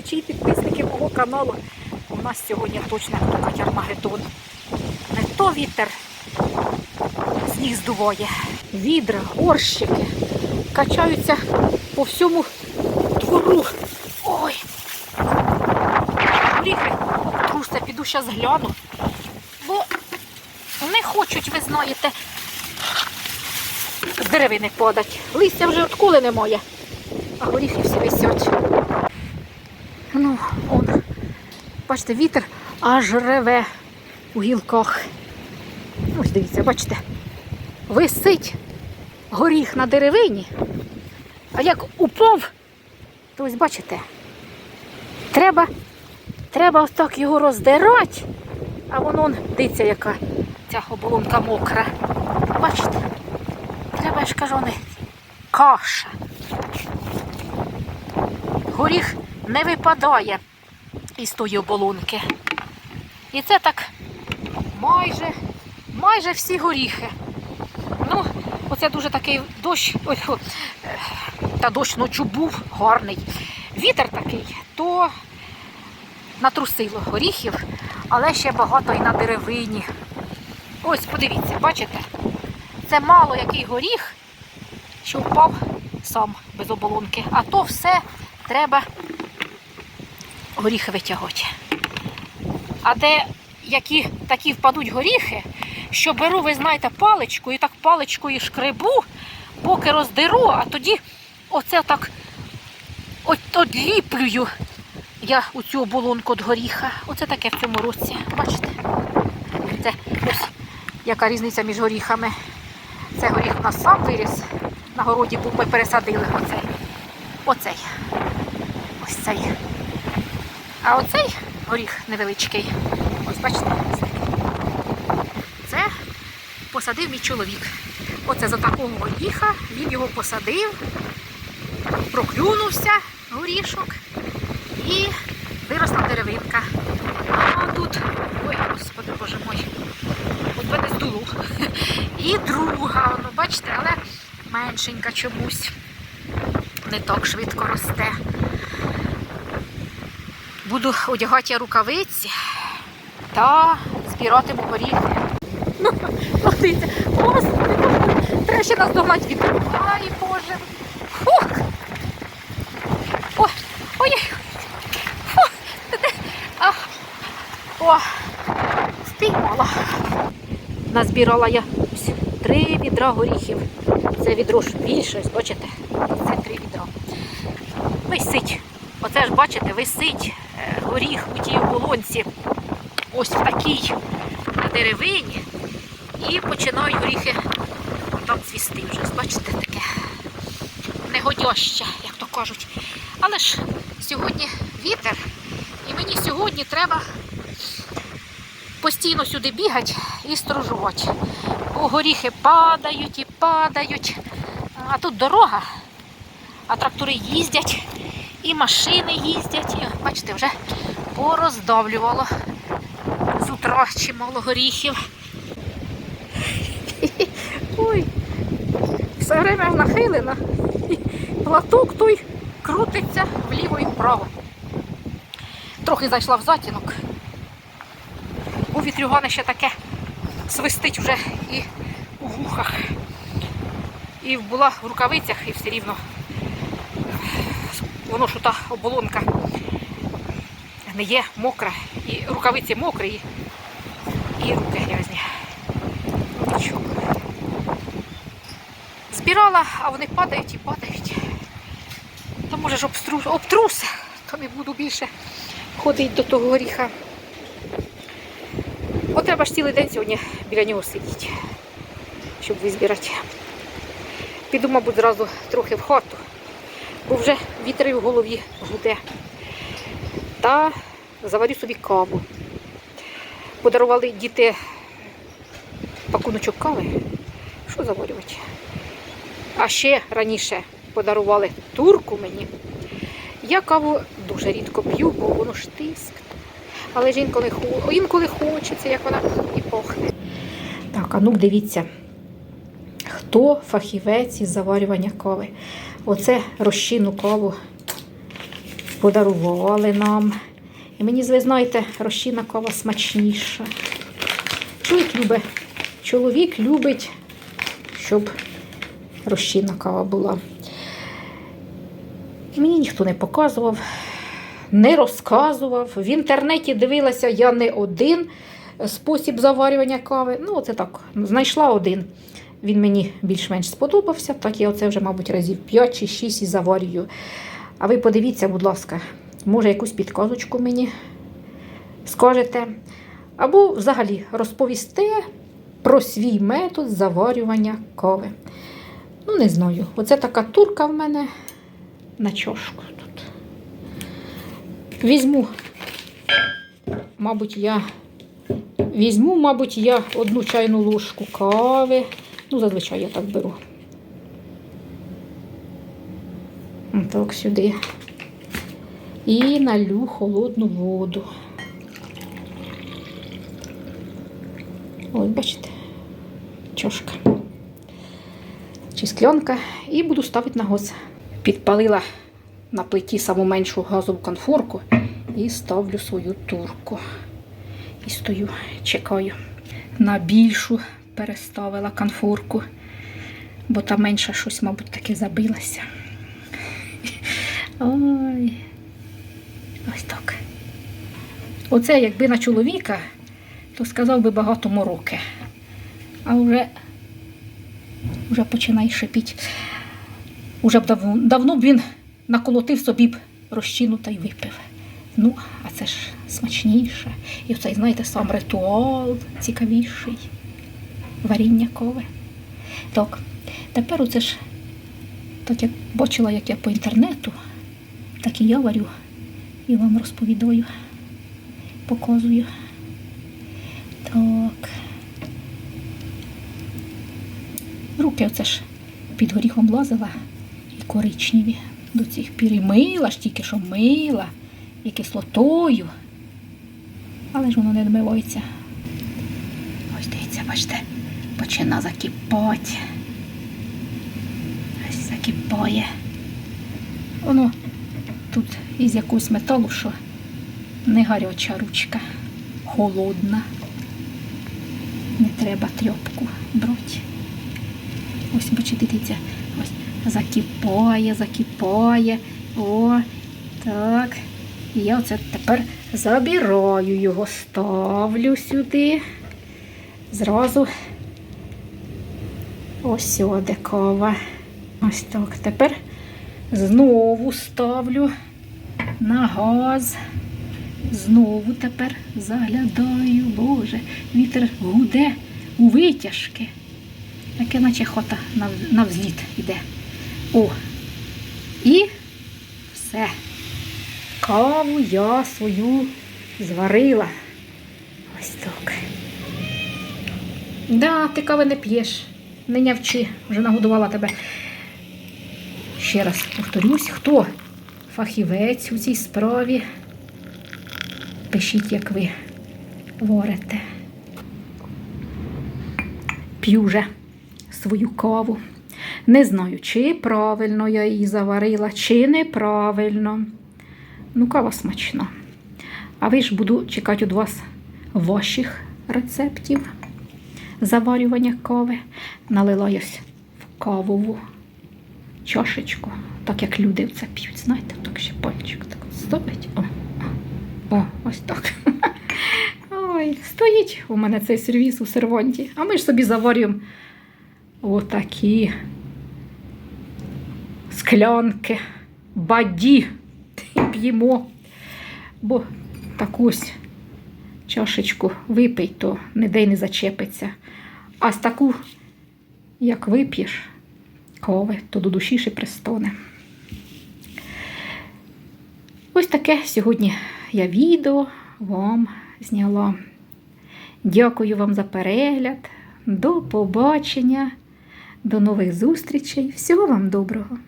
глядачі підписники мого каналу. У нас сьогодні точно то Армагеддон. Не то вітер сніг здуває. Відра, горщики качаються по всьому двору. Ой. Горіхи обтруся, піду зараз гляну. Бо не хочуть, ви знаєте, з деревини подать. Листя вже отколи немає, а горіхи всі висять. Ну, он, бачите, вітер аж реве у гілках. Ось дивіться, бачите, висить горіх на деревині, а як упав, то ось бачите, треба, треба ось так його роздирати, а воно, он, дивіться, яка ця оболонка мокра. Бачите? Треба, ж кажу, не каша. Горіх не випадає із тої оболонки. І це так майже, майже всі горіхи. Ну, оце дуже такий дощ, ой, та дощ ночу був гарний. Вітер такий, то натрусило горіхів, але ще багато і на деревині. Ось, подивіться, бачите? Це мало який горіх, що впав сам без оболонки. А то все треба горіхи витягати. А де які такі впадуть горіхи, що беру, ви знаєте, паличку і так паличкою шкребу, поки роздеру, а тоді оце так от, одліплюю я у цю оболонку від горіха. Оце таке в цьому році. Бачите? Це ось яка різниця між горіхами. Це горіх у нас сам виріс. На городі був, ми пересадили оцей. Оцей. Ось цей. А оцей горіх невеличкий. Ось бачите. Це посадив мій чоловік. Оце за такого горіха він його посадив, проклюнувся горішок і виросла деревинка. А тут, ой, господи боже мой, от мене здуло. І друга, ну бачите, але меншенька чомусь. Не так швидко росте. Буду одягати рукавиці та збиратиму горіхи. Ну, дивіться, господи, треба ще нас догнати від. Ай, Боже. Фух. Ой, ой, фух. О, спіймала. Назбирала я три відра горіхів. Це відро ж більше, бачите? Це три відра. Висить. Оце ж бачите, висить е, горіх у тій оболонці. Ось в такій деревині. І починають горіхи там цвісти вже. Бачите, таке негодяще, як то кажуть. Але ж сьогодні вітер, і мені сьогодні треба постійно сюди бігати і сторожувати. Бо горіхи падають і падають. А тут дорога, а трактори їздять, і машини їздять. І, бачите, вже пороздавлювало з утра чимало горіхів. Ой, все время нахилена. І Платок той крутиться вліво і вправо. Трохи зайшла в затінок. У вітрюгане ще таке свистить вже і у вухах. І була в рукавицях, і все рівно воно що та оболонка не є мокра, і рукавиці мокрі, і руки грязні. Нічого. Збирала, а вони падають і падають. То може ж обструс, обтрус, то не буду більше ходити до того горіха. От треба ж цілий день сьогодні біля нього сидіти, щоб визбирати. Піду, мабуть, зразу трохи в хату, бо вже вітри в голові гуде. Та заварю собі каву. Подарували діти пакуночок кави. Що заварювати? А ще раніше подарували турку мені. Я каву дуже рідко п'ю, бо воно ж тиск. Але ж інколи, інколи хочеться, як вона і пахне. Так, а ну дивіться, хто фахівець із заварювання кави. Оце розчинну каву подарували нам. І мені, ви знаєте, розчинна кава смачніша. Чоловік любить, чоловік любить, щоб розчинна кава була. Мені ніхто не показував, не розказував. В інтернеті дивилася я не один спосіб заварювання кави. Ну, це так, знайшла один. Він мені більш-менш сподобався, так я оце вже, мабуть, разів 5 чи 6 і заварюю. А ви подивіться, будь ласка, може, якусь підказочку мені скажете. Або взагалі розповісте про свій метод заварювання кави. Ну, не знаю. Оце така турка в мене на чашку тут. Візьму, мабуть, я візьму, мабуть, я одну чайну ложку кави. Ну, зазвичай я так беру. Так, сюди. І налю холодну воду. Ось, бачите, чашка чи склянка. І буду ставити на газ. Підпалила на плиті саму меншу газову конфорку і ставлю свою турку. І стою, чекаю. На більшу переставила конфорку, бо та менша щось, мабуть, таки забилася. Ой. Ось так. Оце якби на чоловіка, то сказав би багато мороки. А вже, вже починає шипіти. Уже б давно, давно б він наколотив собі б розчину та й випив. Ну, а це ж смачніше. І оцей, знаєте, сам ритуал цікавіший. Варіння кови. Так, тепер оце ж, так як бачила, як я по інтернету, так і я варю і вам розповідаю, показую. Так. Руки оце ж під горіхом лазила і коричневі до цих пір. І мила ж тільки що мила, і кислотою. Але ж воно не дмивається. Ось дивіться, бачите, почина закипати. Ось закипає. Воно тут із якогось металу, що не гаряча ручка, холодна. Не треба трьопку брати. Ось, бачите, дивіться, ось закипає, закипає. О, так. І я оце тепер забираю його, ставлю сюди. Зразу ось сюди кава. Ось так. Тепер знову ставлю на газ. Знову тепер заглядаю, Боже, вітер гуде у витяжки. Таке наче хота на взліт йде. О! І все. Каву я свою зварила. Ось так. Да, ти кави не п'єш, не нявчи, вже нагодувала тебе. Ще раз повторюсь, хто фахівець у цій справі. Пишіть, як ви варите. П'ю вже свою каву. Не знаю, чи правильно я її заварила, чи неправильно. Ну, кава смачна. А ви ж буду чекати від вас ваших рецептів заварювання кави. Налила ось в кавову чашечку, так як люди це п'ють, знаєте, так ще пальчик так от. О, о, ось так. Ой, стоїть у мене цей сервіс у серванті, а ми ж собі заварюємо отакі склянки, баді п'ємо. Бо таку ось чашечку випий, то ніде не зачепиться. А з таку, як вип'єш кави, то до душі ще пристоне. Ось таке сьогодні я відео вам зняла. Дякую вам за перегляд. До побачення, до нових зустрічей. Всього вам доброго!